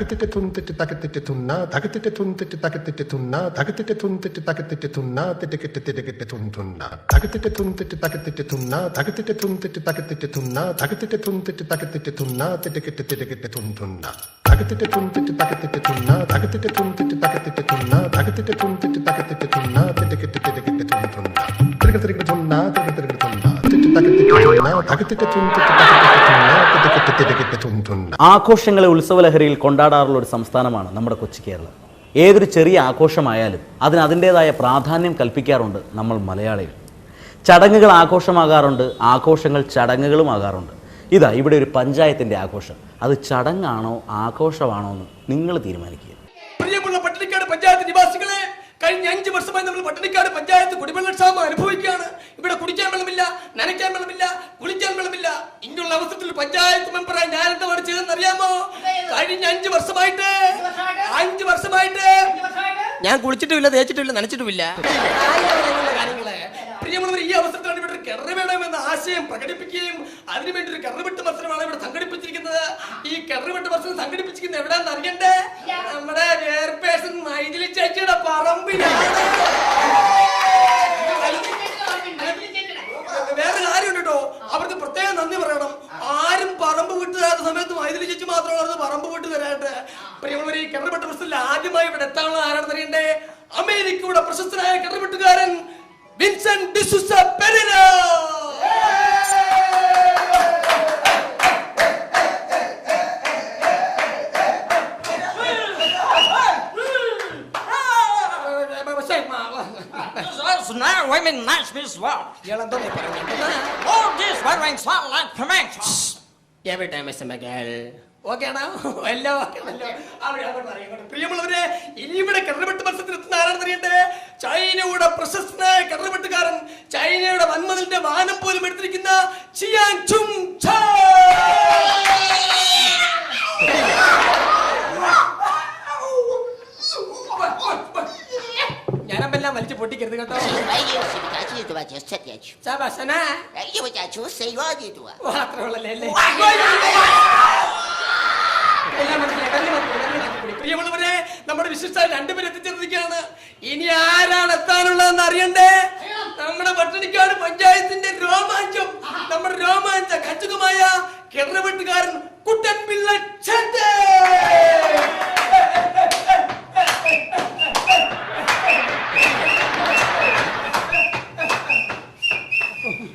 다그때때톤 때때 따그때때톤 나 다그때때톤 때때 따그때때톤 나 다그때때톤 때때 따그때때톤 나 때때때때때때톤톤 나 다그때때톤 때때 따그때때톤 나 다그때때톤 때때 따그때때톤 나 다그때때톤 때때 따그때때톤 나 때때때때때때톤톤 나 다그때때톤 때때 따그때때톤 나 다그때때톤 때때 따그때때톤 나 다그때때톤 때때 따그때때톤 나 때때때때때 ആഘോഷങ്ങളെ ഉത്സവലഹരിയിൽ കൊണ്ടാടാറുള്ള ഒരു സംസ്ഥാനമാണ് നമ്മുടെ കൊച്ചു കേരളം. ഏതൊരു ചെറിയ ആഘോഷമായാലും അതിന് അതിന്റേതായ പ്രാധാന്യം കൽപ്പിക്കാറുണ്ട് നമ്മൾ മലയാളികൾ. ചടങ്ങുകൾ ആഘോഷമാകാറുണ്ട് ആഘോഷങ്ങൾ ചടങ്ങുകളും ആകാറുണ്ട്. ഇതാ ഇവിടെ ഒരു പഞ്ചായത്തിന്റെ ആഘോഷം. അത് ചടങ്ങാണോ ആഘോഷമാണോ എന്ന് നിങ്ങൾ തീരുമാനിക്കുക. പ്രിയമുള്ള പട്ടിണിക്കാട് പഞ്ചായത്ത് നിവാസികളെ കഴിഞ്ഞ അഞ്ച് വർഷമായി നമ്മൾ പട്ടണിക്കാട് പഞ്ചായത്ത് കുടിവെള്ളക്ഷാമം അനുഭവിക്കുകയാണ്. ഇവിടെ കുടിക്കാൻ വെള്ളമില്ല നനയ്ക്കാൻ വെള്ളമില്ല കുളിക്കാൻ വെള്ളമില്ല. ഇങ്ങനെയുള്ള അവസരത്തിൽ പഞ്ചായത്ത് മെമ്പറായി ഞാൻ എന്താണ് ചെയ്തെന്ന് അറിയാമോ? കഴിഞ്ഞ അഞ്ച് വർഷമായിട്ട് അഞ്ച് വർഷമായിട്ട്? ഞാൻ കുളിച്ചിട്ടുമില്ല തേച്ചിട്ടുമില്ല നനച്ചിട്ടുമില്ല കാര്യങ്ങളെ പ്രിയമുള്ളവർ ഈ അവസരത്തിലാണ് ഇവിടെ ഒരു കിണറ് വേണമെന്ന ആശയം പ്രകടിപ്പിക്കുകയും അതിനുവേണ്ടി ഒരു കിണറുവെട്ട് മത്സരമാണ് ഇവിടെ സംഘടിപ്പിച്ചിരിക്കുന്നത്. ഈ കിണറുവെട്ട് മത്സരം സംഘടിപ്പിച്ചിരിക്കുന്നത് എവിടെയാണെന്ന് അറിയണ്ടേ? നമ്മുടെ ചെയർപേഴ്സൺ മൈഥിലി ചേച്ചിയുടെ പറമ്പിലാണ്. വേറെ കാര്യമുണ്ട്? കേട്ടോ അവർക്ക് പ്രത്യേകം നന്ദി പറയണം. ആരും പറമ്പ് വിട്ടു തരാത്ത സമയത്ത് മൈഥിലി ചേച്ചി മാത്രമാണ് പറമ്പ് വിട്ടു തരാട്ടെ പ്രിയമുള്ളവർ ഈ കിണറുവെട്ട് മത്സരത്തിൽ ആദ്യമായി ഇവിടെ എത്താനുള്ള ആരാണെന്ന് അറിയണ്ടേ? അമേരിക്കയുടെ പ്രശസ്തനായ കിണറുവെട്ടുകാരൻ Vincent D'Souza Pereira. women match this world. All this wearing sound like prevention. Every time it's a girl. Okay എല്ലാം. പ്രിയമുള്ളവരെ ഇനി ഇവിടെ കടൽവെട്ട് മത്സരത്തിൽ എത്തുന്ന ആരാണെന്ന് അറിയണ്ടേ? ചൈനയുടെ പ്രശസ്തനായ കടൽവെട്ടുകാരൻ ചൈനയുടെ വന്മതിന്റെ വാനം പോലും എടുത്തിരിക്കുന്ന ചിയാൻ ചും. ഛാ. ഞാനപ്പെല്ലാം വലിച്ചു പൊട്ടിക്കരുത് കേട്ടോ അല്ലേ എല്ലാം മനസ്സിലായി, വെള്ളം മതി, വെള്ളം മതി കൂടി. പ്രിയമുള്ളവരെ നമ്മുടെ വിശിഷ്ട രണ്ടുപേരും എത്തിച്ചേർന്നിരിക്കുകയാണ്. ഇനി ആരാണ് എത്താനുള്ളതെന്ന് അറിയണ്ടേ? നമ്മുടെ പട്ടണിക്കാട് പഞ്ചായത്തിന്റെ രോമാഞ്ചം നമ്മുടെ രോമാഞ്ച കച്ചുകമായ കിണറവെട്ടുകാരൻ കുട്ടൻ പിള്ള.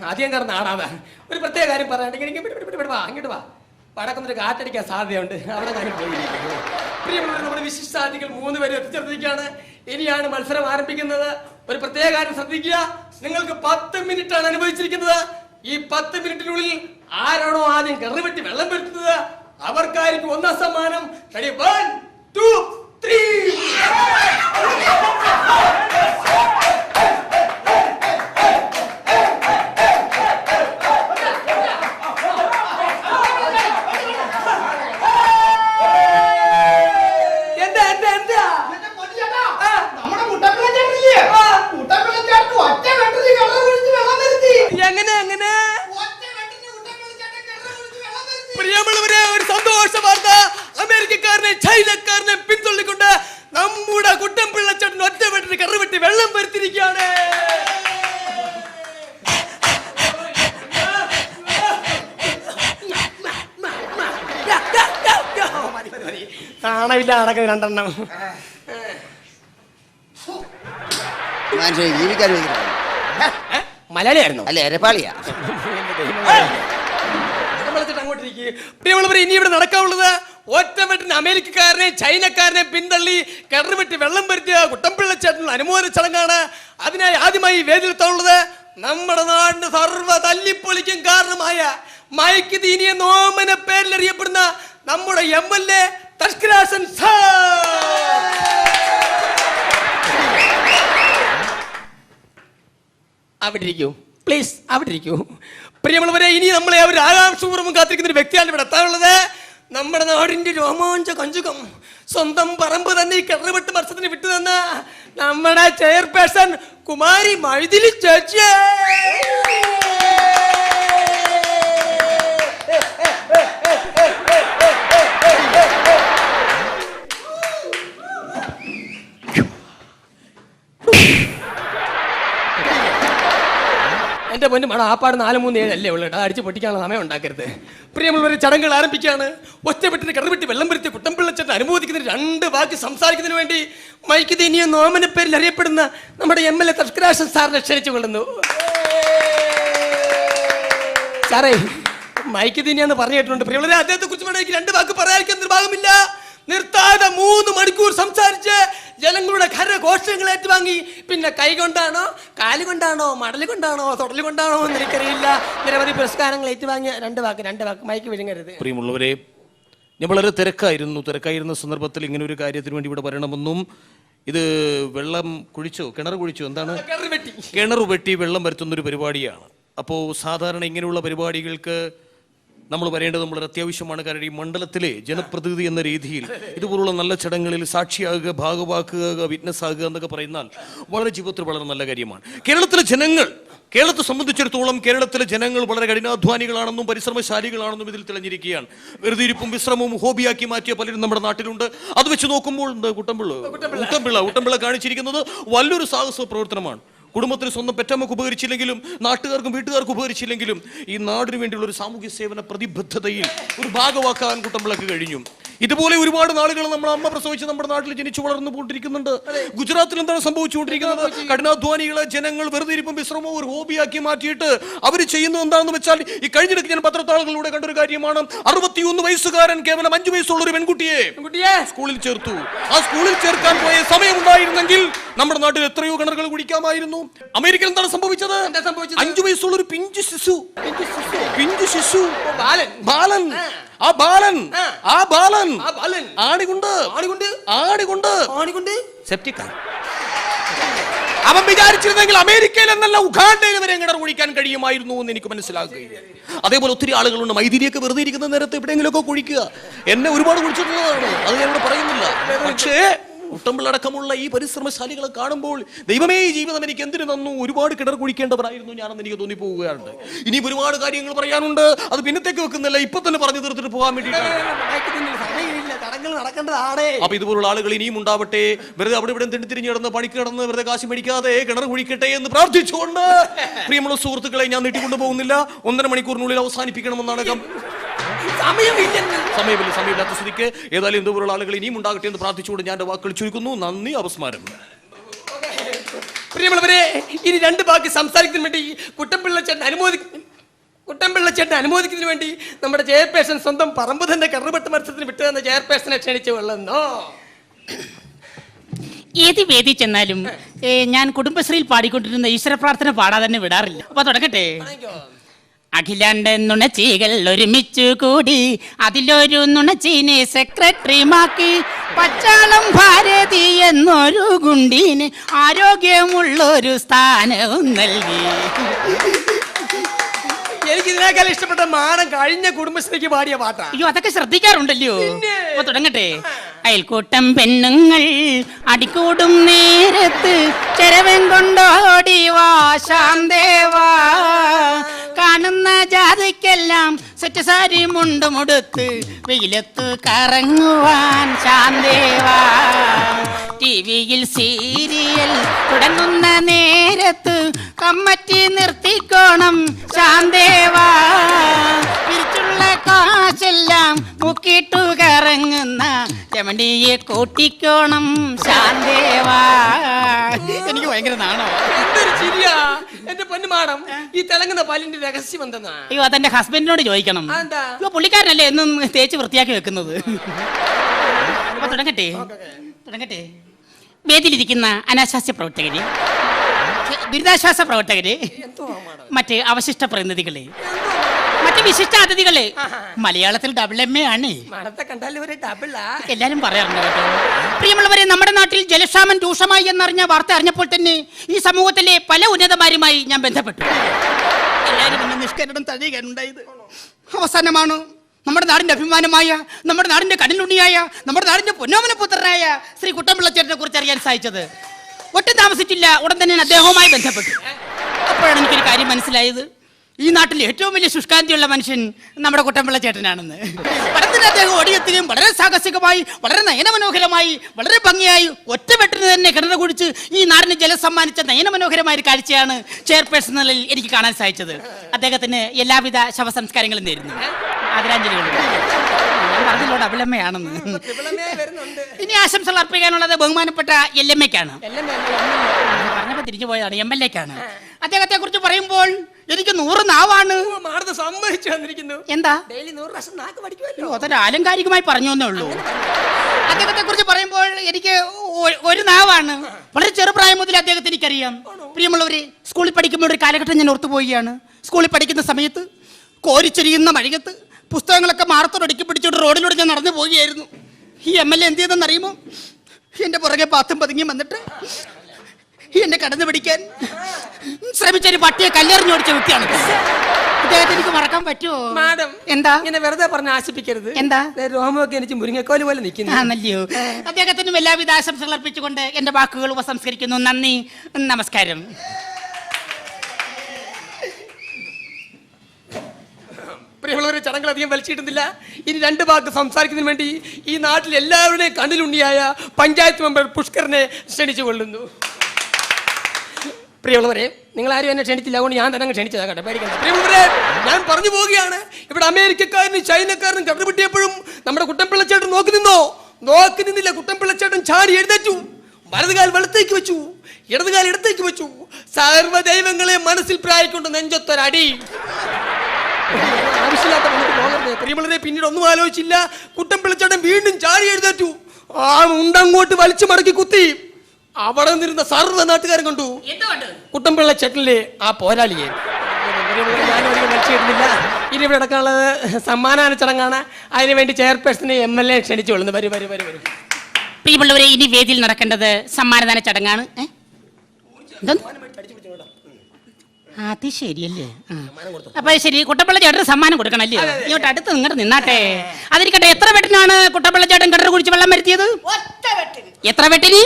ആദ്യം കിടന്ന് ആടാതെ ഒരു പ്രത്യേക കാര്യം പറയാണ്ടെങ്കിൽ എനിക്ക് അങ്ങോട്ട് വാ വടക്കുന്നൊരു കാറ്റടിക്കാൻ സാധ്യതയുണ്ട്. അവിടെ ഞാൻ പോയിരിക്കുന്നു പ്രിയമുള്ള നമ്മുടെ വിശിഷ്ടാതികൾ മൂന്ന് പേര് എത്തിച്ചേർത്തിരിക്കുകയാണ്. ഇനിയാണ് മത്സരം ആരംഭിക്കുന്നത്. ഒരു പ്രത്യേക കാര്യം ശ്രദ്ധിക്കുക. നിങ്ങൾക്ക് പത്ത് മിനിറ്റ് ആണ് അനുഭവിച്ചിരിക്കുന്നത്. ഈ പത്ത് മിനിറ്റിനുള്ളിൽ ആരാണോ ആദ്യം കറിവെട്ടി വെള്ളം വരുത്തുന്നത്? അവർക്കായിരിക്കും ഒന്നാം സമ്മാനം. റെഡി വൺ ടു ത്രീ കാണവില്ല നടക്കുന്നത് രണ്ടെണ്ണം. ഞാൻ ജീവിക്കാൻ? മലയാളിയായിരുന്നു? അല്ല എരപ്പാളിയാ ഇനി ഇവിടെ നടക്കാനുള്ളത് ഒറ്റമെട്ടിന് അമേരിക്കക്കാരനെ ചൈനക്കാരനെ പിന്തള്ളി കിണറുവെട്ടി വെള്ളം പരുത്തിയ കുട്ടമ്പിള്ള ചേട്ടൻ അനുമോദന ചടങ്ങാണ്. അതിനായി ആദ്യമായി വേദിയിലെത്താനുള്ളത് നമ്മുടെ നാടിന് സർവ തല്ലിപ്പൊളിക്കും കാരണമായ മയക്ക് നോമന പേരിലറിയപ്പെടുന്ന നമ്മുടെ എം എൽ എ തഷ്കരാസൻ അവിടെ ഇരിക്കൂ. പ്ലീസ് അവിടെ ഇരിക്കൂ. പ്രിയമുള്ളവരെ ഇനി നമ്മളെ അവർ ആകാംക്ഷപൂർവം കാത്തിരിക്കുന്ന ഒരു വ്യക്തിയാണ് ഇവിടെ എത്താനുള്ളത്. നമ്മുടെ നാടിന്റെ രോമാഞ്ച കഞ്ചുകം സ്വന്തം പറമ്പ് തന്നെ ഈ കിണറുപെട്ട് മത്സരത്തിന് വിട്ടുതന്ന നമ്മുടെ ചെയർപേഴ്സൺ കുമാരി മഴുതിലി ചേച്ചി പൊന്നു ആ പാട് നാല് മൂന്ന് ഏഴല്ലേ ഉള്ളൂ കേട്ടോ. അടിച്ച് പൊട്ടിക്കാനുള്ള സമയം ഉണ്ടാക്കരുത്. പ്രിയമുള്ളവരെ ചടങ്ങുകൾ ആരംഭിക്കുകയാണ്. ഒറ്റപ്പെട്ടിന് കിടന്നുപെട്ടി വെള്ളം വരുത്തി കുട്ടമ്പിള്ളച്ചേട്ടൻ അനുമോദിക്കുന്നതിന് രണ്ട് വാക്ക് സംസാരിക്കുന്നതിന് വേണ്ടി മൈക്ക് തീനിയ നോമന പേരിൽ അറിയപ്പെടുന്ന നമ്മുടെ എം എൽ എ തസ്കരാശൻ സാറിനെ ക്ഷണിച്ചു കൊള്ളുന്നു. സാറേ മൈക്ക് തീനിയാന്ന് പറഞ്ഞു കേട്ടിട്ടുണ്ട്. പ്രിയമുള്ളവരെ അദ്ദേഹത്തെ കുറിച്ച് വേണമെങ്കിൽ രണ്ട് വാക്ക് പറയാൻ നിർഭാഗമില്ല നിർത്താതെ മൂന്ന് മണിക്കൂർ സംസാരിച്ച് ജനങ്ങളുടെ കരഘോഷങ്ങൾ ഏറ്റുവാങ്ങി. പിന്നെ കൈ കൊണ്ടാണോ കാൽ കൊണ്ടാണോ മടൽ കൊണ്ടാണോ തൊടൽ കൊണ്ടാണോ എന്ന് എനിക്കറിയില്ല. നിരവധി പുരസ്കാരങ്ങൾ ഏറ്റുവാങ്ങിയ രണ്ട് വാക്ക് രണ്ട് വാക്ക് മൈക്ക് വിഴുങ്ങരുത്. പ്രിയമുള്ളവരെ ഞാൻ വളരെ തിരക്കായിരുന്നു. തിരക്കായിരുന്ന സന്ദർഭത്തിൽ ഇങ്ങനെ ഒരു കാര്യത്തിന് വേണ്ടി ഇവിടെ വരണമെന്നും ഇത് വെള്ളം കുഴിച്ചോ കിണർ കുഴിച്ചോ എന്താണ്. കിണർ വെട്ടി. വെള്ളം വരുത്തുന്ന ഒരു പരിപാടിയാണ്. അപ്പോൾ സാധാരണ ഇങ്ങനെയുള്ള പരിപാടികൾക്ക് നമ്മൾ വരേണ്ടത് വളരെ അത്യാവശ്യമാണ്. കാരണം ഈ മണ്ഡലത്തിലെ ജനപ്രതിനിധി എന്ന രീതിയിൽ ഇതുപോലുള്ള നല്ല ചടങ്ങുകളിൽ സാക്ഷിയാകുക ഭാഗവാക്കുക വിറ്റ്നസ് ആകുക എന്നൊക്കെ പറയുന്നാൽ വളരെ ജീവിതത്തിൽ വളരെ നല്ല കാര്യമാണ്. കേരളത്തിലെ ജനങ്ങൾ കേരളത്തെ സംബന്ധിച്ചിടത്തോളം കേരളത്തിലെ ജനങ്ങൾ വളരെ കഠിനാധ്വാനികളാണെന്നും പരിശ്രമശാലികളാണെന്നും ഇതിൽ തെളിഞ്ഞിരിക്കുകയാണ്. വെറുതെ ഇരിപ്പും വിശ്രമവും ഹോബിയാക്കി മാറ്റിയ പലരും നമ്മുടെ നാട്ടിലുണ്ട്. അത് വെച്ച് നോക്കുമ്പോൾ കുട്ടമ്പിള്ള കുട്ടമ്പിള്ള. കുട്ടമ്പിള്ള കാണിച്ചിരിക്കുന്നത് വലിയൊരു സാഹസ പ്രവർത്തനമാണ്. കുടുംബത്തിന് സ്വന്തം പെറ്റമ്മക്ക് ഉപകരിച്ചില്ലെങ്കിലും നാട്ടുകാർക്കും വീട്ടുകാർക്കും ഉപകരിച്ചില്ലെങ്കിലും ഈ നാടിനു വേണ്ടിയുള്ള ഒരു സാമൂഹ്യ സേവന പ്രതിബദ്ധതയിൽ ഒരു ഭാഗമാക്കാൻ കുട്ടമ്പിളക്ക് കഴിഞ്ഞു. ഇതുപോലെ ഒരുപാട് നാളുകൾ നമ്മൾ അമ്മ പ്രസവിച്ച് നമ്മുടെ നാട്ടിൽ ജനിച്ചു വളർന്നു പോയിട്ടിരിക്കുന്നുണ്ട് ഗുജറാത്തിൽ എന്താണ് സംഭവിച്ചുകൊണ്ടിരിക്കുന്നത്? കഠിനാധ്വാനികളെ ജനങ്ങൾ വെറുതെ ഇരിപ്പം വിശ്രമവും ഒരു ഹോബിയാക്കി മാറ്റിയിട്ട് അവർ ചെയ്യുന്നത് എന്താണെന്ന് വെച്ചാൽ ഈ കഴിഞ്ഞിടയ്ക്ക് ഞാൻ പത്രത്താളുകളിലൂടെ കണ്ടൊരു കാര്യമാണ്. അറുപത്തിയൊന്ന് വയസ്സുകാരൻ കേവലം അഞ്ചു വയസ്സുള്ള ഒരു പെൺകുട്ടിയെ സ്കൂളിൽ ചേർത്തു. ആ സ്കൂളിൽ ചേർക്കാൻ പോയ സമയമുണ്ടായിരുന്നെങ്കിൽ നമ്മുടെ നാട്ടിൽ എത്രയോ കിണറുകൾ കുടിക്കാമായിരുന്നു. അമേരിക്കയിൽ എന്താണ് സംഭവിച്ചത്? എന്താ സംഭവിച്ചത്? അഞ്ചു വയസ്സുള്ള ഒരു പിഞ്ചു ശിശു. പിഞ്ചു ശിശു. ബാലൻ. ബാലൻ. ആ ബാലൻ ആ. ബാലൻ. ആ ബാലൻ. ആണികൊണ്ട്. ആണികൊണ്ട്. ആണികൊണ്ട്. ആണികൊണ്ട്. സെപ്റ്റിക് അവൻ വിചാരിച്ചിരുന്നെങ്കിൽ അമേരിക്കയിൽ എന്നല്ല ഉഗാണ്ടയിൽ വരെ കിണർ കുഴിക്കാൻ കഴിയുമായിരുന്നു എന്ന് എനിക്ക് മനസ്സിലാക്കുകയില്ല അതേപോലെ ഒത്തിരി ആളുകളുണ്ട് മൈതിരിയൊക്കെ വെറുതെ ഇരിക്കുന്ന നേരത്ത് എവിടെയെങ്കിലുമൊക്കെ കുഴിക്കുക. എന്നെ ഒരുപാട് കുഴിച്ചിട്ടുള്ളതാണ്. അത് ഞാൻ ഇവിടെ പറയുന്നില്ല. പക്ഷേ കുട്ടമ്പിളടക്കമുള്ള ഈ പരിശ്രമശാലികളെ കാണുമ്പോൾ ദൈവമേ ഈ ജീവിതം എനിക്ക് എന്തിനു തന്നു? ഒരുപാട് കിടർ കുഴിക്കേണ്ടവരായിരുന്നു ഞാനെന്ന് എനിക്ക് തോന്നിപ്പോവുകയാണ് ഇനി ഒരുപാട് കാര്യങ്ങൾ പറയാനുണ്ട്. അത് പിന്നത്തേക്ക് വെക്കുന്നില്ല. ഇപ്പൊ തന്നെ പറഞ്ഞു തീർത്തിട്ട് പോകാൻ വേണ്ടിയിട്ടാണ് അപ്പൊ ഇതുപോലുള്ള ആളുകൾ ഇനിയും ഉണ്ടാവട്ടെ. വെറുതെ അവിടെ ഇവിടെ തിണ്ടിരിഞ്ഞ് കിടന്ന് പണിക്ക് കിടന്ന് വെറുതെ കാശ് മേടിക്കാതെ കിണർ കുഴിക്കട്ടെ എന്ന് പ്രാർത്ഥിച്ചുകൊണ്ട് പ്രിയമുള്ള സുഹൃത്തുക്കളെ ഞാൻ നീട്ടിക്കൊണ്ടു പോകുന്നില്ല ഒന്നര മണിക്കൂറിനുള്ളിൽ അവസാനിപ്പിക്കണമെന്നാണ് സമയമില്ല സമയമില്ലാത്ത സ്ഥിതിക്ക് ഏതായാലും ഇതുപോലുള്ള ആളുകൾ ഇനിയും ഉണ്ടാകട്ടെ എന്ന് പ്രാർത്ഥിച്ചുകൊണ്ട് ഞാൻ വാക്കുകൾ ചുരുക്കുന്നു. നന്ദി അപസ്മാരം. പ്രിയമുള്ളവരെ ഇനി രണ്ട് ബാക്കി സംസാരിക്കുന്നതിന് വേണ്ടി കുട്ടമ്പിള്ള ചേട്ടൻ അനുമോദി കുട്ടമ്പിള്ള ചേട്ടൻ അനുമോദിക്കുന്നതിന് വേണ്ടി നമ്മുടെ ചെയർപേഴ്സൺ സ്വന്തം പറമ്പ് തന്നെ കറുപെട്ട് മത്സരത്തിന് വിട്ടു തന്ന ചെയർപേഴ്സണെ ക്ഷണിച്ചു വെള്ളെന്നോ ഏത് വേദി ചെന്നാലും ഞാൻ കുടുംബശ്രീയിൽ പാടിക്കൊണ്ടിരുന്ന ഈശ്വര പ്രാർത്ഥന പാടാതെ തന്നെ വിടാറില്ല. അപ്പൊ തുടങ്ങട്ടെ. അഖിലാണ്ട നുണച്ചികൾ ഒരുമിച്ചു കൂടി അതിലൊരു നുണച്ചീനെ സെക്രട്ടറിമാക്കി. പച്ചാളം ഭാരതി എന്നൊരു ഗുണ്ടീന് ആരോഗ്യമുള്ളൊരു സ്ഥാനവും നൽകി. എനിക്ക് ഇതിനേക്കാൾ ഇഷ്ടപ്പെട്ട മാനം കഴിഞ്ഞ കുടുംബശ്രീക്ക് പാടിയ പാട്ടാ. അയ്യോ അതൊക്കെ ശ്രദ്ധിക്കാറുണ്ടല്ലോ. അപ്പൊ തുടങ്ങട്ടെ. അയൽക്കൂട്ടം പെണ്ണുങ്ങൾ അടിക്കൂടും നേരത്ത് ചെരവൻ കൊണ്ടോടി വാശാന്തേവാ കാണുന്ന ജാതിക്കെല്ലാം സെറ്റ് സാരി മുണ്ടുമുടുത്ത് വെയിലത്ത് കറങ്ങുവാൻ ശാന്തേവാ ടി വിയിൽ സീരിയൽ തുടങ്ങുന്ന നേരത്ത് കമ്മറ്റി നിർത്തിക്കോണം ശാന്തേവാ. പിരിച്ചുള്ള കാശെല്ലാം മുക്കിട്ടു കറങ്ങുന്ന ചമണ്ടിയെ കൂട്ടിക്കോണം ശാന്തേവാ. എനിക്ക് ഭയങ്കര നാണോ? എന്തൊരു ചിരിയാ. എന്റെ പൊന്നു മാഡം ഈ തിളങ്ങുന്ന പാലിന്റെ രഹസ്യം എന്തെന്നാ? അയ്യോ അതെന്റെ ഹസ്ബൻഡിനോട് ചോദിക്കണം? അയ്യോ പുള്ളിക്കാരനല്ലേ എന്നും തേച്ച് വൃത്തിയാക്കി വെക്കുന്നത്? അപ്പൊ തുടങ്ങട്ടെ. തുടങ്ങട്ടെ. വേദിയിലിരിക്കുന്ന അനാശാസ്യ പ്രവർത്തകര് ദുരിതാശ്വാസ പ്രവർത്തകര് മറ്റ് അവശിഷ്ട പ്രതിനിധികളെ മറ്റ് വിശിഷ്ട അതിഥികളെ മലയാളത്തിൽ ഡബിൾ എം എ ആണ്. എല്ലാരും പറയാറുണ്ട് കേട്ടോ. പ്രിയമുള്ളവരെ നമ്മുടെ നാട്ടിൽ ജലക്ഷാമം രൂക്ഷമായി എന്നറിഞ്ഞ വാർത്ത അറിഞ്ഞപ്പോൾ തന്നെ ഈ സമൂഹത്തിലെ പല ഉന്നതമാരുമായി ഞാൻ ബന്ധപ്പെട്ടു. എല്ലാവരും എന്നെ നിഷ്കരണം അവസാനമാണ് നമ്മുടെ നാടിന്റെ അഭിമാനമായ നമ്മുടെ നാടിന്റെ കടലുണ്ണിയായ നമ്മുടെ നാടിന്റെ പൊന്നോമന പുത്രനായ ശ്രീ കുട്ടമ്പിള്ളച്ചേട്ടനെ കുറിച്ച് അറിയാൻ സാധിച്ചത്. ഒട്ടും താമസിച്ചില്ല ഉടൻ തന്നെ അദ്ദേഹവുമായി ബന്ധപ്പെട്ടു. അപ്പോഴാണ് എനിക്കൊരു കാര്യം മനസ്സിലായത്. ഈ നാട്ടിൽ ഏറ്റവും വലിയ ശുഷ്കാന്തിയുള്ള മനുഷ്യൻ നമ്മുടെ കുട്ടമ്പിള്ള ചേട്ടനാണെന്ന്. പടത്തിന് അദ്ദേഹം ഓടിയെത്തുകയും വളരെ സാഹസികമായി വളരെ നയനമനോഹരമായി വളരെ ഭംഗിയായി ഒറ്റ ഒറ്റവെട്ടിന് തന്നെ കിണറ് കുടിച്ച് ഈ നാടിന് ജലം സമ്മാനിച്ച നയനമനോഹരമായ ഒരു കാഴ്ചയാണ് ചെയർപേഴ്സണലിൽ എനിക്ക് കാണാൻ സാധിച്ചത്. അദ്ദേഹത്തിന് എല്ലാവിധ ശവസംസ്കാരങ്ങളും നേരുന്നു. ആദരാഞ്ജലികളും. ഞാൻ പറഞ്ഞില്ലോട് അവിളമ്മയാണെന്ന്. ഇനി ആശംസകൾ അർപ്പിക്കാനുള്ളത് ബഹുമാനപ്പെട്ട എൽ എം എക്കാണ്. പറഞ്ഞപ്പോ തിരിച്ചു പോയതാണ് എം എൽ എക്കാണ്. അദ്ദേഹത്തെ കുറിച്ച് പറയുമ്പോൾ എനിക്ക് നൂറ് നാവാണ്. മാറുന്ന സമ്മതിച്ചു വന്നിരിക്കുന്നു എന്താ? ഡെയിലി നൂറ് പ്രാവശ്യം നാക്ക് പഠിക്കുമല്ലോ. അതൊരു ആലങ്കാരികമായി പറഞ്ഞു എന്നേ ഉള്ളൂ. അദ്ദേഹത്തെ കുറിച്ച് പറയുമ്പോൾ എനിക്ക് ഒരു നാവാണ്. വളരെ ചെറുപ്രായം മുതൽ അദ്ദേഹത്തെ എനിക്കറിയാം. പ്രിയമുള്ളവരെ സ്കൂളിൽ പഠിക്കുമ്പോൾ ഒരു കാലഘട്ടം ഞാൻ ഓർത്തു പോവുകയാണ് സ്കൂളിൽ പഠിക്കുന്ന സമയത്ത് കോരിച്ചൊരിയുന്ന മഴയത്ത് പുസ്തകങ്ങളൊക്കെ മാറത്തോടടുക്കി പിടിച്ചോണ്ട് റോഡിലൂടെ ഞാൻ നടന്നു പോവുകയായിരുന്നു. ഈ എം എൽ എ എന്ത് ചെയ്തെന്ന് അറിയുമോ എന്റെ പുറകെ പാത്തും പതുങ്ങി വന്നിട്ട് എന്നെ കടന്നു പിടിക്കാൻ ശ്രമിച്ചൊരു പട്ടിയെ കല്ലെറിഞ്ഞോടിച്ച വ്യക്തിയാണ്. അദ്ദേഹത്തെ എനിക്ക് മറക്കാൻ പറ്റുമോ? മാഡം എന്താ? ഇങ്ങനെ വെറുതെ പറഞ്ഞ് ആശിപ്പിക്കരുത്. എന്താ? രോമൊക്കെ എനിക്ക് മുരിങ്ങക്കോൽ പോലെ നിൽക്കുന്നു ആണല്ലയോ? അദ്ദേഹത്തിനും എല്ലാവിധ ആശംസകൾ അർപ്പിച്ചുകൊണ്ട് എന്റെ വാക്കുകൾ ഉപസംസ്കരിക്കുന്നു. നന്ദി. നമസ്കാരം. പ്രിയമുള്ളവരെ ചടങ്ങുകൾ അധികം വലിച്ചിട്ടുന്നില്ല. ഇനി രണ്ട് വാക്ക് സംസാരിക്കുന്നതിന് വേണ്ടി ഈ നാട്ടിൽ എല്ലാവരുടെയും കണ്ണിലുണ്ണിയായ പഞ്ചായത്ത് മെമ്പർ പുഷ്കറിനെ ക്ഷണിച്ചു കൊള്ളുന്നു. പ്രിയമുള്ളവരെ നിങ്ങൾ ആരും എന്നെ ക്ഷണിച്ചില്ല. അതുകൊണ്ട് ഞാൻ തന്നെ അങ്ങ് ക്ഷണിച്ചതാ കേട്ടോ. പേടിക്കണ്ട. പ്രിയമുള്ളവരെ ഞാൻ പറഞ്ഞു പോവുകയാണ്. ഇവിടെ അമേരിക്കക്കാരനും ചൈനക്കാരനും കണ്ടുപിട്ടിയപ്പോഴും നമ്മുടെ കുട്ടൻപിള്ളച്ചേട്ടൻ നോക്കി നിന്നോ? നോക്കി നിന്നില്ല. കുട്ടൻപിള്ളച്ചേട്ടൻ ചാടി എഴുന്നേറ്റു. വലതുകാൽ വെളുത്തേക്ക് വെച്ചു. ഇടതുകാൽ ഇടത്തേക്ക് വെച്ചു. സർവദൈവങ്ങളെ മനസ്സിൽ പ്രായിക്കൊണ്ട് നെഞ്ചൊത്തൊരടി. ആവശ്യമില്ലാത്ത പണിക്ക് പോകരുത് പ്രിയമുള്ളവരെ പിന്നീട് ഒന്നും ആലോചിച്ചില്ല. കുട്ടൻ പിളിച്ചടൻ വീണ്ടും ചാടി എഴുന്നേറ്റു. ആ മുണ്ടങ്ങോട്ട് വലിച്ചു മടക്കി കുത്തി. അവിടെ നിന്നിരുന്ന സർവ നാട്ടുകാരും കണ്ടു. കുട്ടമ്പിള്ള ചെട്ടലിലെ ആ പോരാളിയെ. പ്രിയമുള്ളവരെ, ഞാനും അധികം വലിച്ചിടുന്നില്ല ഇനി ഇവിടെ നടക്കാനുള്ളത് സമ്മാനാന ചടങ്ങാണ്. അതിനുവേണ്ടി ചെയർപേഴ്സണെ എം എൽ എ ക്ഷണിച്ചു കൊള്ളുന്നു. വരും വരും വരും വരും. പ്രിയമുള്ളവരെ ഇനി വേദിയിൽ നടക്കേണ്ടത് സമ്മാനദാന ചടങ്ങാണ്. ഏ? അത് ശരിയല്ലേ. അപ്പൊ ശരി കുട്ടപ്പള്ള ചേട്ടന് സമ്മാനം കൊടുക്കണല്ലേ ഇങ്ങോട്ട് അടുത്ത് നിങ്ങോട്ട് നിന്നാട്ടെ. അതിരിക്കട്ടെ എത്ര വെട്ടിനാണ് കുട്ടപ്പള്ള ചേട്ടൻ കിണർ കുടിച്ച് വെള്ളം വരുത്തിയത്? എത്ര വെട്ടിന്?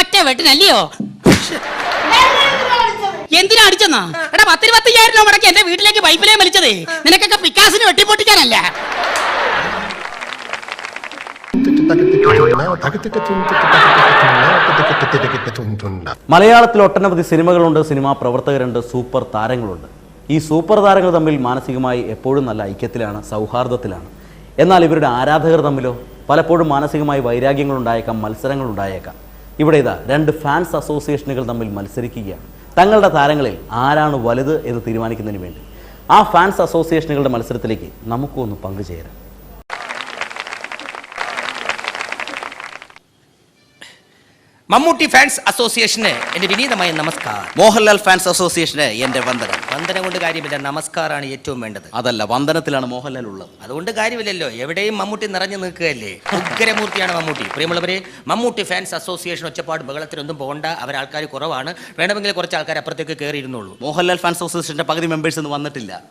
ഒറ്റ വെട്ടിനല്ലയോ? എന്തിനാ അടിച്ചെന്നാ? എടാ പത്തിരുപത്തയ്യായിരം രൂപ മുടക്കി എന്റെ വീട്ടിലേക്ക് പൈപ്പിലേ വലിച്ചതേ. നിനക്കൊക്കെ പിക്കാസിന് വെട്ടിപ്പൊട്ടിക്കാനല്ല. മലയാളത്തിൽ ഒട്ടനവധി സിനിമകളുണ്ട് സിനിമാ പ്രവർത്തകരുണ്ട് സൂപ്പർ താരങ്ങളുണ്ട്. ഈ സൂപ്പർ താരങ്ങൾ തമ്മിൽ മാനസികമായി എപ്പോഴും നല്ല ഐക്യത്തിലാണ് സൗഹാർദ്ദത്തിലാണ്. എന്നാൽ ഇവരുടെ ആരാധകർ തമ്മിലോ പലപ്പോഴും മാനസികമായി വൈരാഗ്യങ്ങൾ ഉണ്ടായേക്കാം മത്സരങ്ങൾ ഉണ്ടായേക്കാം ഇവിടെ ഇതാ രണ്ട് ഫാൻസ് അസോസിയേഷനുകൾ തമ്മിൽ മത്സരിക്കുകയാണ്. തങ്ങളുടെ താരങ്ങളിൽ ആരാണ് വലുത് എന്ന് തീരുമാനിക്കുന്നതിന് വേണ്ടി. ആ ഫാൻസ് അസോസിയേഷനുകളുടെ മത്സരത്തിലേക്ക് നമുക്കൊന്ന് പങ്കുചേരാം. മമ്മൂട്ടി ഫാൻസ് അസോസിയേഷന് എന്റെ വിനീതമായ നമസ്കാരം. മോഹൻലാൽ ഫാൻസ് അസോസിയേഷന് എന്റെ വന്ദനം. വന്ദനം കൊണ്ട് കാര്യമില്ല നമസ്കാരമാണ് ഏറ്റവും വേണ്ടത്. അതല്ല വന്ദനത്തിലാണ് മോഹൻലാൽ ഉള്ളത്. അതുകൊണ്ട് കാര്യമില്ലല്ലോ എവിടെയും മമ്മൂട്ടി നിറഞ്ഞു നിൽക്കുകയല്ലേ? ഉഗ്രമൂർത്തിയാണ് മമ്മൂട്ടി. പ്രിയമുള്ളവരെ മമ്മൂട്ടി ഫാൻസ് അസോസിയേഷൻ ഒച്ചപ്പാട് ബഹളത്തിനൊന്നും പോകണ്ട അവരാൾക്കാർ കുറവാണ്. വേണമെങ്കിൽ കുറച്ച് ആൾക്കാർ അപ്പുറത്തേക്ക് കയറിയിരുന്നുള്ളൂ മോഹൻലാൽ ഫാൻസ് അസോസിയേഷന്റെ പകുതി മെമ്പേഴ്സ് ഒന്നും വന്നിട്ടില്ല.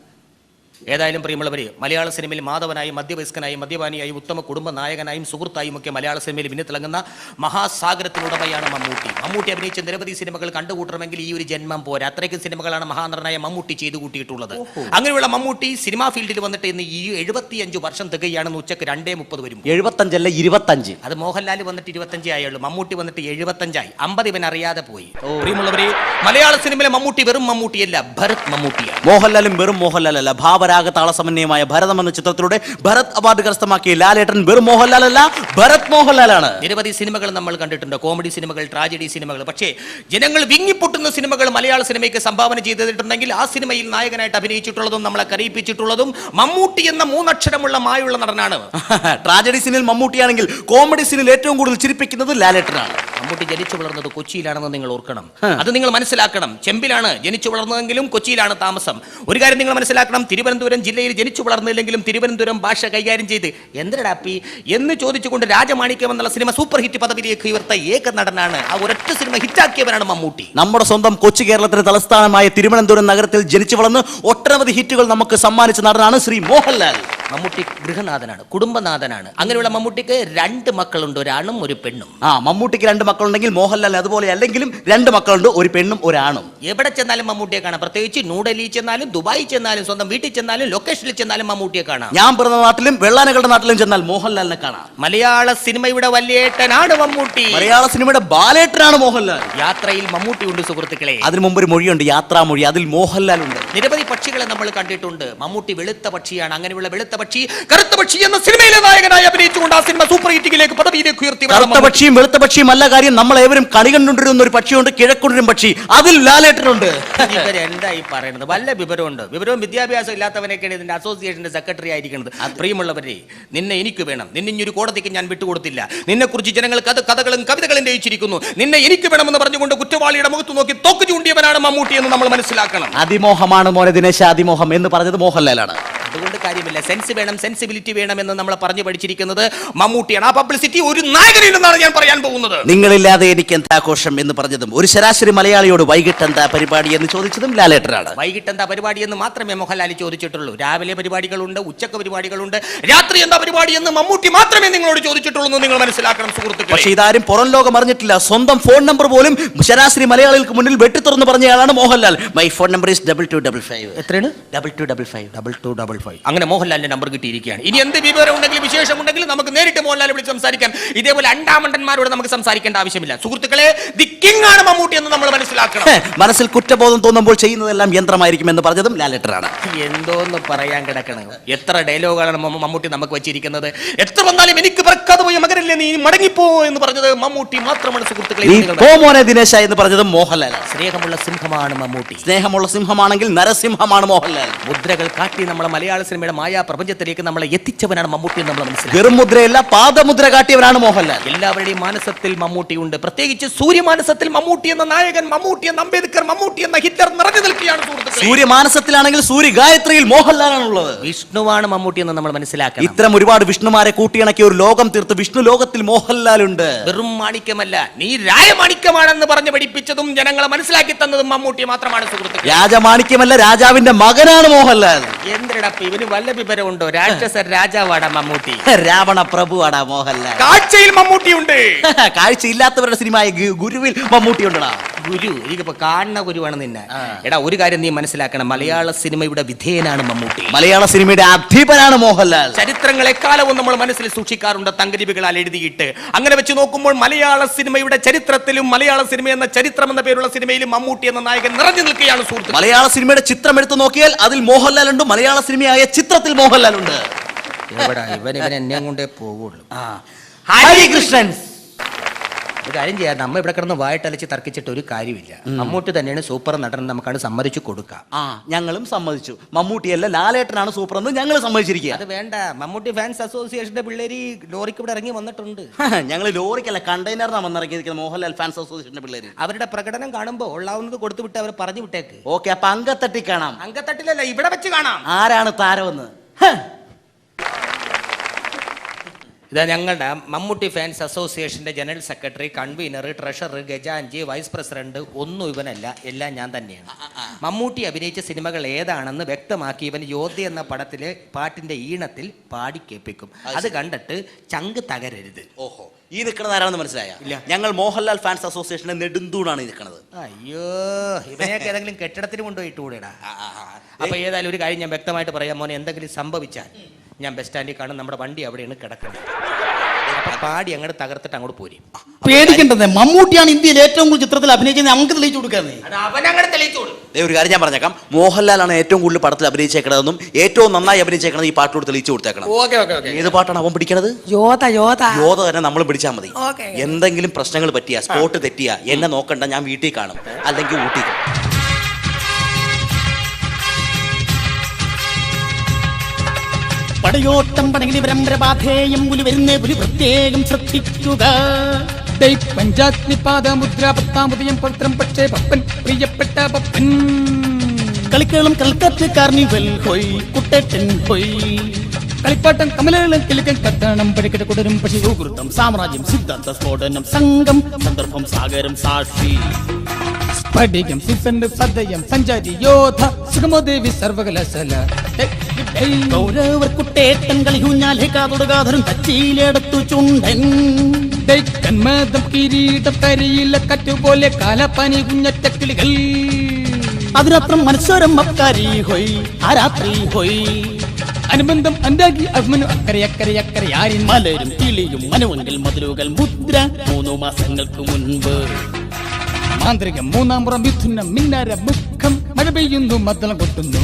ഏതായാലും പ്രിയമുള്ളവർ മലയാള സിനിമയിൽ മാധവനായും മധ്യവയസ്കനായും മദ്യപാനിയായും ഉത്തമ കുടുംബ നായകനായും സുഹൃത്തായും ഒക്കെ മലയാള സിനിമയിൽ മിന്നിത്തിളങ്ങുന്ന മഹാസാഗരത്തിനുടമയാണ് മമ്മൂട്ടി. മമ്മൂട്ടി അഭിനയിച്ച നിരവധി സിനിമകൾ കണ്ടുകൂട്ടണമെങ്കിൽ ഈ ഒരു ജന്മം പോരാ. അത്രയ്ക്കും സിനിമകളാണ് മഹാനടനായ മമ്മൂട്ടി ചെയ്തു കൂട്ടിയിട്ടുള്ളത് അങ്ങനെയുള്ള മമ്മൂട്ടി സിനിമാ ഫീൽഡിൽ വന്നിട്ട് ഇന്ന് ഈ എഴുപത്തിയഞ്ച് വർഷം തികയാണെന്ന് ഉച്ചയ്ക്ക് രണ്ടേ മുപ്പത് വരും. എഴുപത്തഞ്ചല്ല ഇരുപത്തഞ്ച്. അത് മോഹൻലാൽ വന്നിട്ട് ഇരുപത്തഞ്ചേ ആയുള്ളൂ. മമ്മൂട്ടി വന്നിട്ട് എഴുപത്തഞ്ചായി. അമ്പത് ഇവൻ അറിയാതെ പോയി. പ്രിയമുള്ളവരെ മലയാള സിനിമയിലെ മമ്മൂട്ടി വെറും മമ്മൂട്ടിയല്ല ഭരത് മമ്മൂട്ടിയാണ്. മോഹൻലാലും വെറും മോഹൻലാൽ അല്ല ഭാവരാഗ താളസമന്വയമായ ഭരതം എന്ന ചിത്രത്തിലൂടെ ഭരത് അവാർഡ് കരസ്ഥമാക്കിയ ലാലേട്ടൻ വെറും മോഹൻലാൽ അല്ല ഭരത് മോഹൻലാലാണ്. നിരവധി സിനിമകൾ നമ്മൾ കണ്ടിട്ടുണ്ട്. കോമഡി സിനിമകൾ ട്രാജഡി സിനിമകൾ. പക്ഷേ ജനങ്ങൾ വിങ്ങിപ്പൊട്ടുന്ന സിനിമകൾ മലയാള സിനിമയ്ക്ക് സംഭാവന ചെയ്തിട്ടുണ്ടെങ്കിൽ ആ സിനിമയിൽ നായകനായിട്ട് അഭിനയിച്ചിട്ടുള്ളതും നമ്മളെ കരയിപ്പിച്ചിട്ടുള്ളതും മമ്മൂട്ടി എന്ന മൂന്നക്ഷരമുള്ള മായുള്ള നടനാണ്. ട്രാജഡി സിനിമയിൽ മമ്മൂട്ടിയാണെങ്കിൽ കോമഡി സിനിമയിൽ ഏറ്റവും കൂടുതൽ ചിരിപ്പിക്കുന്നത് ലാലേട്ടനാണ്. മമ്മൂട്ടി ജനിച്ചു വളർന്നത് കൊച്ചിയിലാണെന്ന് നിങ്ങൾ ഓർക്കണം. അത് നിങ്ങൾ മനസ്സിലാക്കണം. ചെമ്പിലാണ് ജനിച്ചു വളർന്നതെങ്കിലും കൊച്ചിയിലാണ് താമസം. ഒരു കാര്യം നിങ്ങൾ മനസ്സിലാക്കണം. തിരുവനന്തപുരം ജില്ലയിൽ ജനിച്ചു വളർന്നില്ലെങ്കിലും തിരുവനന്തപുരം ഭാഷ കൈകാര്യം ചെയ്ത്. എന്തിനടാപ്പി എന്ന് ചോദിച്ചുകൊണ്ട് രാജമാണിക്യം എന്നുള്ള സിനിമ സൂപ്പർ ഹിറ്റ് പദവിയിലേക്ക് ഉയർത്ത ഏക നടനാണ്. ആ ഒരൊറ്റ സിനിമ ഹിറ്റാക്കിയവനാണ് മമ്മൂട്ടി. നമ്മുടെ സ്വന്തം കൊച്ചു കേരളത്തിന്റെ തലസ്ഥാനമായ തിരുവനന്തപുരം നഗരത്തിൽ ജനിച്ചു വളർന്ന് ഒട്ടനവധി ഹിറ്റുകൾ നമുക്ക് സമ്മാനിച്ച നടനാണ് ശ്രീ മോഹൻലാൽ. മമ്മൂട്ടി ഗൃഹനാഥനാണ് കുടുംബനാഥനാണ്. അങ്ങനെയുള്ള മമ്മൂട്ടിക്ക് രണ്ട് മക്കളുണ്ട് ഒരാണും ഒരു പെണ്ണും. ആ മമ്മൂട്ടിക്ക് രണ്ട് മക്കളുണ്ടെങ്കിൽ മോഹൻലാൽ അതുപോലെ അല്ലെങ്കിലും രണ്ട് മക്കളുണ്ട് ഒരു പെണ്ണും ഒരാണും. എവിടെ ചെന്നാലും മമ്മൂട്ടിയെ കാണാം. പ്രത്യേകിച്ച് ന്യൂഡൽഹി ചെന്നാലും ദുബായി ചെന്നാലും സ്വന്തം വീട്ടിൽ ചെന്നാലും ലൊക്കേഷനിൽ ചെന്നാലും മമ്മൂട്ടിയെ കാണാം. ഞാൻ പിറന്ന നാട്ടിലും വെള്ളാനകളുടെ നാട്ടിലും ചെന്നാൽ മോഹൻലാലിനെ കാണാം. മലയാള സിനിമയുടെ വലിയേട്ടനാണ് മമ്മൂട്ടി. മലയാള സിനിമയുടെ ബാലേട്ടനാണ് മോഹൻലാൽ. യാത്രയിൽ മമ്മൂട്ടി ഉണ്ട് സുഹൃത്തുക്കളെ. അതിനു മുമ്പ് ഒരു മൊഴിയുണ്ട് യാത്രാമൊഴി. അതിൽ മോഹൻലാൽ ഉണ്ട്. നിരവധി പക്ഷികളെ നമ്മൾ കണ്ടിട്ടുണ്ട്. മമ്മൂട്ടി വെളുത്ത പക്ഷിയാണ് അങ്ങനെയുള്ള വെളുത്ത പക്ഷി കറുത്ത പക്ഷി എന്ന സിനിമയിലെ നായകനായി അഭിനയിച്ചുകൊണ്ട് ആ സിനിമ സൂപ്പർ ഹിറ്റിംഗിലേക്ക് പദവിയിലേക്ക് ഉയർത്തി കറുത്ത പക്ഷിയും വെളുത്ത പക്ഷിയും അല്ല കാര്യം നമ്മൾ ഏവരും കളി കണ്ടുകൊണ്ടിരുന്ന ഒരു പക്ഷിയുണ്ട് കിഴക്കൊണ്ടിരും പക്ഷി. അതിൽ ലാലേട്ടനുണ്ട്. ഇവരെന്താ ഈ പറയുന്നത് വല്ല വിവരമുണ്ട്. വിവരവും വിദ്യാഭ്യാസം ഇല്ലാത്തവനൊക്കെയാണ് ഇതിന്റെ അസോസിയേഷന്റെ സെക്രട്ടറി ആയിരിക്കുന്നത്. പ്രിയമുള്ളവരെ നിന്നെ എനിക്ക് വേണം. നിന്നെ ഇനി ഒരു കോടതിക്ക് ഞാൻ വിട്ടുകൊടുത്തില്ല. നിന്നെക്കുറിച്ച് ജനങ്ങൾ കഥ കഥകളും കവിതകളും രചിച്ചിരിക്കുന്നു നിന്നെ എനിക്ക് വേണമെന്ന് പറഞ്ഞുകൊണ്ട് കുറ്റവാളിയുടെ മുഖത്ത് നോക്കി തോക്ക് ചൂണ്ടിയവനാണ് മമ്മൂട്ടി എന്ന് നമ്മൾ മനസ്സിലാക്കണം. അതിമോഹമാണ് മോനെ ദിനേശ അതിമോഹം എന്ന് പറഞ്ഞത് മോഹൻലാലാണ്. അതുകൊണ്ട് കാര്യമില്ല. സെൻസ് വേണം സെൻസിബിലിറ്റി വേണം എന്ന് നമ്മൾ പറഞ്ഞു പഠിച്ചിരിക്കുന്നത് മമ്മൂട്ടിയാണ്. ആ പബ്ലിസിറ്റി ഒരു നായകനില്ലെന്നാണ് ഞാൻ പറയാൻ പോകുന്നത്. നിങ്ങളില്ലാതെ എനിക്ക് എന്താ ആഘോഷം എന്ന് പറഞ്ഞതും ഒരു ശരാശരി മലയാളിയോട് വൈകിട്ട് എന്താ പരിപാടി എന്ന് ചോദിച്ചതും ലാലേട്ടനാണ്. വൈകിട്ട് എന്താ പരിപാടി എന്ന് മാത്രമേ മോഹൻലാൽ ചോദിച്ചിട്ടുള്ളൂ. രാവിലെ പരിപാടികളുണ്ട് ഉച്ചയ്ക്ക് പരിപാടികളുണ്ട് രാത്രി എന്താ പരിപാടി എന്ന് മമ്മൂട്ടി മാത്രമേ നിങ്ങളോട് ചോദിച്ചിട്ടുള്ളൂ എന്ന് നിങ്ങൾ മനസ്സിലാക്കണം സുഹൃത്തുക്കളെ. പക്ഷേ ഇതാരും പുറം ലോകം അറിഞ്ഞിട്ടില്ല. സ്വന്തം ഫോൺ നമ്പർ പോലും ശരാശരി മലയാളികൾക്ക് മുന്നിൽ വെട്ടിത്തുറന്ന് പറഞ്ഞയാളാണ് Mohanlal. My phone number is double two double five എത്രയാണ്? Double two double five double two double five അങ്ങനെ മോഹൻലാലിന്റെ നമ്പർ കിട്ടിയിരിക്കുകയാണ്. ഇനി എന്ത് വിവരം ഉണ്ടെങ്കിലും വിശേഷം ഉണ്ടെങ്കിലും നമുക്ക് നേരിട്ട് മോഹൻലാലെ വിളിച്ച് സംസാരിക്കാം. ഇതേപോലെ അണ്ടാമണ്ടന്മാരോട് നമുക്ക് സംസാരിക്കേണ്ട ആവശ്യമില്ല. സുഹൃത്തുക്കളെ ദി കിങ് ആണ് മമ്മൂട്ടി എന്ന് നമ്മൾ മനസ്സിലാക്കണം. മനസ്സിൽ കുറ്റബോധം തോന്നുമ്പോൾ ചെയ്യുന്നതെല്ലാം യന്ത്രമായിരിക്കും എന്ന് പറഞ്ഞതും ലാലറ്ററാണ് എന്തോന്ന് പറയാൻ കിടക്കണം? എത്ര ഡയലോഗാണ് മമ്മൂട്ടി നമുക്ക് വെച്ചിരിക്കുന്നത്? എത്ര വന്നാലും എനിക്ക് പറക്കാതെ പോയ മകരല്ലേ നീ മടങ്ങിപ്പോ എന്ന് പറഞ്ഞത് മമ്മൂട്ടി മാത്രമാണ് സുഹൃത്തുക്കളെ നീ ഇത് നിങ്ങൾ പോ മോനെ ദിനേശ എന്ന് പറഞ്ഞത് മോഹൻലാൽ സ്നേഹമുള്ള സിംഹമാണ് മമ്മൂട്ടി. സ്നേഹമുള്ള സിംഹമാണെങ്കിൽ നരസിംഹമാണ് മോഹൻലാൽ. മുദ്രകൾ കാട്ടി നമ്മളെ മലയാള സിനിമയുടെ മായാ പ്രപഞ്ചത്തിലേക്ക് നമ്മളെ എത്തിച്ചവനാണ് മമ്മൂട്ടി എന്ന് നമ്മൾ മനസ്സിലാക്കി. വെറും മുദ്രയല്ല പാദമുദ്ര കാട്ടിയവനാണ് മോഹൻലാൽ. എല്ലാവരുടെയും മാനസത്തിൽ മമ്മൂട്ടി ഉണ്ട്. പ്രത്യേകിച്ച് സൂര്യമാനസത്തിൽ മമ്മൂട്ടി എന്ന നായകൻ മമ്മൂട്ടി എന്ന അംബേദ്കർ മമ്മൂട്ടി എന്ന ഹിറ്റ്ലർ നിറഞ്ഞു നിൽക്കുകയാണ് സുഹൃത്തുക്കളെ. സൂര്യമാനസത്തിലാണെങ്കിൽ സൂര്യ ഗായത്രിയിൽ മോഹൻലാലാണുള്ളത്. വിഷ്ണുവാണ് മമ്മൂട്ടി എന്ന് നമ്മൾ മനസ്സിലാക്കണം. ഇത്തരം ഒരുപാട് വിഷ്ണുമാരെ കൂട്ടിയിണക്കിയ ഒരു ലോകം തീർത്ത് വിഷ്ണു ലോകത്തിൽ മോഹൻലാൽ ഉണ്ട് വെറും മാണിക്യമല്ല നീ രാജമാണിക്യമാണെന്ന് പറഞ്ഞ് പഠിപ്പിച്ചതും ജനങ്ങളെ മനസ്സിലാക്കി തന്നതും മമ്മൂട്ടി മാത്രമാണ് സുഹൃത്തുക്കളെ. രാജമാണിക്യമല്ല രാജാവിന്റെ മകനാണ് മോഹൻലാൽ. എന്തിനടപ്പ് ഇവന് വല്ല വിവരമുണ്ടോ? രാക്ഷസ രാജാവാടാ മമ്മൂട്ടി. രാവണ പ്രഭുവാടാ മോഹൻലാൽ. കാഴ്ചയിൽ മമ്മൂട്ടി ഉണ്ട് കാഴ്ച ഇല്ലാത്തവരുടെ സിനിമയായ ഗുരുവിൽ മമ്മൂട്ടി ഉണ്ടടാ ഗുരു എനിക്കിപ്പോ കാണുന്ന ഗുരുവാണ് നിന്നെ. എടാ ഒരു കാര്യം നീ മനസ്സിലാക്കണം. മലയാള സിനിമയുടെ വിധേയനാണ് മമ്മൂട്ടി. മലയാള സിനിമയുടെ അധീപനാണ് മോഹൻലാൽ. ചരിത്രങ്ങളെ കാലവും നമ്മൾ മനസ്സിൽ സൂക്ഷിക്കാറുണ്ട് തങ്കലിപികളാൽ എഴുതിയിട്ട്. അങ്ങനെ വെച്ച് നോക്കുമ്പോൾ മലയാള സിനിമയുടെ ചരിത്രത്തിലും മലയാള സിനിമ എന്ന ചരിത്രം എന്ന പേരുള്ള സിനിമയിലും മമ്മൂട്ടി എന്ന നായകൻ നിറഞ്ഞു നിൽക്കുകയാണ് സുഹൃത്ത് മലയാള സിനിമയുടെ ചിത്രം എടുത്തു നോക്കിയാൽ അതിൽ മോഹൻലാൽ ഉണ്ട് മലയാള സിനിമയായ ചിത്രത്തിൽ മോഹൻലാൽ ഉണ്ട് എവിടാ? ഇവൻ ഇവൻ എന്നെ കൊണ്ടേ പോവുള്ളൂ. ഹരികൃഷ്ണൻ. ഒരു കാര്യം ചെയ്യാം. നമ്മൾ ഇവിടെ കിടന്ന് വായിട്ടലച്ച് തർക്കിച്ചിട്ട് ഒരു കാര്യമില്ല. മമ്മൂട്ടി തന്നെയാണ് സൂപ്പർ നടൻ നമുക്കാണ് സമ്മതിച്ചു കൊടുക്കാം. ആ ഞങ്ങളും സമ്മതിച്ചു. മമ്മൂട്ടിയല്ല ലാലേട്ടനാണ് സൂപ്പർ എന്ന് ഞങ്ങൾ സമ്മതിച്ചിരിക്കുക അത് വേണ്ട. മമ്മൂട്ടി ഫാൻസ് അസോസിയേഷന്റെ പിള്ളേര് ലോറിക്ക് ഇവിടെ ഇറങ്ങി വന്നിട്ടുണ്ട്. ഞങ്ങൾ ലോറിക്കല്ല കണ്ടെയ്നറിനാണ് വന്നിറങ്ങിയിരിക്കുന്നത് മോഹൻലാൽ ഫാൻസ് അസോസിയേഷന്റെ പിള്ളേര്. അവരുടെ പ്രകടനം കാണുമ്പോൾ ഉള്ളാവുന്നത് കൊടുത്തു വിട്ട് അവർ പറഞ്ഞു വിട്ടേക്ക്. ഓക്കെ അപ്പൊ അങ്കത്തട്ടി കാണാം. അങ്കത്തട്ടിലല്ല ഇവിടെ വെച്ച് കാണാം. ആരാണ് താരമെന്ന്? ഇതാ ഞങ്ങളുടെ മമ്മൂട്ടി ഫാൻസ് അസോസിയേഷന്റെ ജനറൽ സെക്രട്ടറി കൺവീനർ ട്രഷറർ ഗജാൻജി വൈസ് പ്രസിഡന്റ് ഒന്നും ഇവനല്ല എല്ലാം ഞാൻ തന്നെയാണ്. മമ്മൂട്ടി അഭിനയിച്ച സിനിമകൾ ഏതാണെന്ന് വ്യക്തമാക്കി ഇവൻ യോദ്ധ എന്ന പടത്തിലെ പാട്ടിന്റെ ഈണത്തിൽ പാടി കേൾപ്പിക്കും. അത് കണ്ടിട്ട് ചങ്ക് തകരരുത്. ഓഹോ. ഈ നിൽക്കുന്നത് ആരാണെന്ന് മനസ്സിലായ? ഇല്ല. ഞങ്ങൾ മോഹൻലാൽ ഫാൻസ് അസോസിയേഷന്റെ നെടുന്തൂണാണ് ഈ നിൽക്കുന്നത് അയ്യോ ഇവനെയൊക്കെ ഏതെങ്കിലും കെട്ടിടത്തിന് കൊണ്ടുപോയിട്ട് കൂടെടാ അപ്പൊ ഏതായാലും ഒരു കാര്യം ഞാൻ വ്യക്തമായിട്ട് പറയാം. മോനെ എന്തെങ്കിലും സംഭവിച്ചാൽ ഞാൻ ബസ് സ്റ്റാൻഡിൽ കാണും നമ്മുടെ വണ്ടി അവിടെയാണ് കിടക്കുന്നത്. പാടി അങ്ങോട്ട് തകർത്തിട്ട് അങ്ങോട്ട് പോരും. പേടിക്കണ്ടത്? മമ്മൂട്ടിയാണ് ഇന്ത്യയിൽ ഏറ്റവും കൂടുതൽ ചിത്രത്തിൽ അഭിനയിച്ചത് നമുക്ക് തെളിയിച്ചു കൊടുക്കാന്നേ അത് തെളിയിച്ചു ദേ ഒരു കാര്യം ഞാൻ പറഞ്ഞേക്കാം. മോഹൻലാലാണ് ഏറ്റവും കൂടുതൽ പടത്തിൽ അഭിനയിച്ചേക്കണതെന്നും ഏറ്റവും നന്നായി അഭിനയിച്ചേക്കണത് ഈ പാട്ടോട് തെളിയിച്ചു കൊടുത്തേക്കണം. ഓക്കെ ഓക്കെ ഓക്കെ ഏത് പാട്ടാണ് അവൻ പിടിക്കണത്? യോധ യോധ. യോധ തന്നെ നമ്മൾ പിടിച്ചാൽ മതി. ഓക്കേ. എന്തെങ്കിലും പ്രശ്നങ്ങൾ പറ്റിയ സ്പോട്ട് തെറ്റിയാ എന്നെ നോക്കണ്ട ഞാൻ വീട്ടിൽ കാണും. അല്ലെങ്കിൽ ഊട്ടി പടയോട്ടം പടകിലി പരമ്പരപാധേയം പുലി വരുന്ന പുലി പ്രത്യേകം ശ്രദ്ധിക്കുക. പഞ്ചാഗ്നിപാദ മുദ്ര പത്താം ഉദയം പവിത്രം പക്ഷേ പപ്പൻ പ്രിയപ്പെട്ട പപ്പൻ കളിക്കളം കൽക്കത്ത് കാർണിവൽ ഹൊയ് കുട്ടേട്ടൻ ഹൊയ്. കളിപ്പാട്ടം കമലകളും കിലുക്കൻ കത്തണം പടിക്കട്ട കുടരും പക്ഷി. സുഹൃത്തം സാമ്രാജ്യം സിദ്ധാന്ത സ്ഫോടനം സംഘം സന്ദർഭം സാഗരം സാക്ഷി. സ്ഫടികം സിസണ്ട് സദയം സഞ്ചാരി യോധ സുഗമോദേവി സർവകലാശാല. ദൈ കൗരവർ കുട്ടേട്ടൻ കളിയൂഞ്ഞാലേ കാതൊടുകാതരും കച്ചിയിലെടുത്തു ചുണ്ടൻ. കന്മതം കറ്റുപോലെ കാലപ്പനി കുഞ്ഞറ്റ കിളികൾ അതിനത്രം മത്സരം അക്കാരി ഹൊയ് രാത്രി ഹൊയ്. അനുബന്ധം അന്താകി അഭിമനു അക്കരെ അക്കരെ അക്കരെ ആരിൻ. മലരും കിളിയും മനുവെങ്കിൽ മതിലുകൾ മുദ്ര മൂന്നു മാസങ്ങൾക്ക് മുൻപ്. മാന്ത്രികം മൂന്നാം പുറം മിഥുനം മിന്നാര മുഖം മഴ പെയ്യുന്നു മദ്ദളം കൊട്ടുന്നു.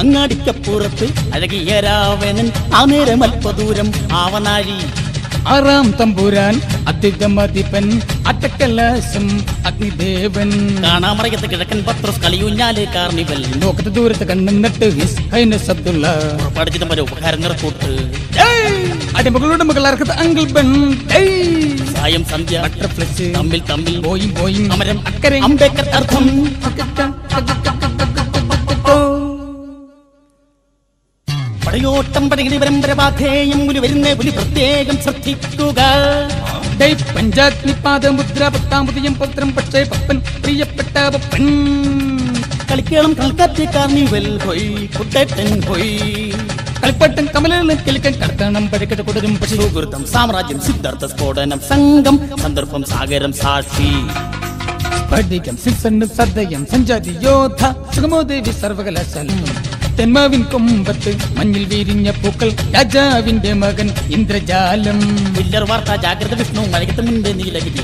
അങ്ങാടിക്കപ്പുറത്ത് അഴകിയ രാവണൻ ആ നേരം അല്പദൂരം ആവനാഴി. ആറാം തമ്പുരാൻ അധികമതിപ്പൻ അട്ടക്കലാശം അഗ്നിദേവൻ കാണാമറയത്ത് കിഴക്കൻ പത്രസ് കളിയൂഞ്ഞാലേ കാർണിവൽ. ലോകത്ത് ദൂരത്ത് കണ്ണെന്നിട്ട് ഹിസ് ഹൈനസ് അബ്ദുള്ള പഠിച്ചിട്ട് ഉപകാരം നിറക്കൂട്ട്. അടിമകളുടെ മകളാർക്കത്ത് അങ്കിൾ ബൺ സായം സന്ധ്യ. ബട്ടർഫ്ലൈസ്. തമ്മിൽ തമ്മിൽ. പോയി പോയി അമരം അക്കരെ അംബേക്കർ അർത്ഥം. പടയോട്ടം പടകിടി പരമ്പരപാധേയം പുലി വരുന്നേ പുലി പ്രത്യേകം ശ്രദ്ധിക്കുക. പഞ്ചാഗ്നിപാദ മുദ്ര പത്താം പുതിയം പത്രം പക്ഷേ പപ്പൻ പ്രിയപ്പെട്ട പപ്പൻ. കളിക്കേളം കൽക്കാറ്റ് കാർണിവൽ പോയി കുട്ടേട്ടൻ പോയി കളിപ്പട്ടൻ കമലം കിളിക്കൻ കടത്തണം പഴക്കെട്ട് കൊടുരും പക്ഷി സാമ്രാജ്യം സിദ്ധാർത്ഥ സ്ഫോടനം സംഘം സന്ദർഭം സാഗരം സാക്ഷി. പഠിക്കം സിസണ് സദയം സഞ്ചാരി യോധ സുഗമോദേവി സർവകലാശാല തെന്മാവിൻ കൊമ്പത്ത് മഞ്ഞിൽ വീരിഞ്ഞ പൂക്കൾ രാജാവിന്റെ മകൻ ഇന്ദ്രജാലം. വില്ലർ വാർത്ത ജാഗ്രത വിഷ്ണു മഴകത്ത് മുൻപേ നീലഗിരി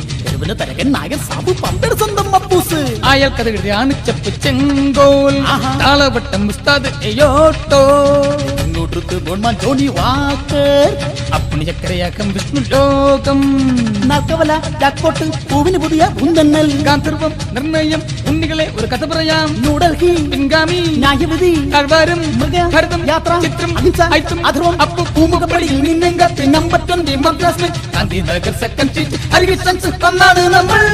തരകൻ നായകൻ സാബു പമ്പയുടെ സ്വന്തം മപ്പൂസ്. ആയാൽ കഥകളുടെ ആണിച്ചപ്പ് ചെങ്കോൽ. താളവട്ടം മുസ്താദ് എയോട്ടോ. ഇങ്ങോട്ട് ഗോൺമാൻ ജോണി വാക്കർ. അപ്പണി ചക്കരയാക്കം വിഷ്ണു ലോകം. നക്കവല ജാക്പോട്ട് പൂവിന് പുതിയ ഉന്തന്നൽ. ഗാന്ധർവം നിർണയം ഉണ്ണികളെ ഒരു കഥ പറയാം. ന്യൂഡൽഹി പിൻഗാമി ന്യായവിധി മൃഗ ഭരതം യാത്ര ചിത്രം അഹിംസ ഐത്തം അധർവം അപ്പു പൂമുഖപ്പടി നിന്നെങ്കത്ത് number twenty Madras Gandhinagar second Harikrishnans വന്നാണ് നമ്മൾ.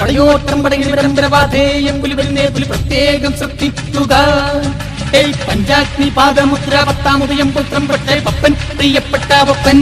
പടയോട്ടം പടകിൽ പരമ്പരവാധേയം പുലിവരുന്നേ പുലി പ്രത്യേകം ശ്രദ്ധിക്കുക. പഞ്ചാഗ്നി പാദമുദ്ര പത്താമുദയം പുത്രം പട്ടേ പപ്പൻ പ്രിയപ്പെട്ട പപ്പൻ.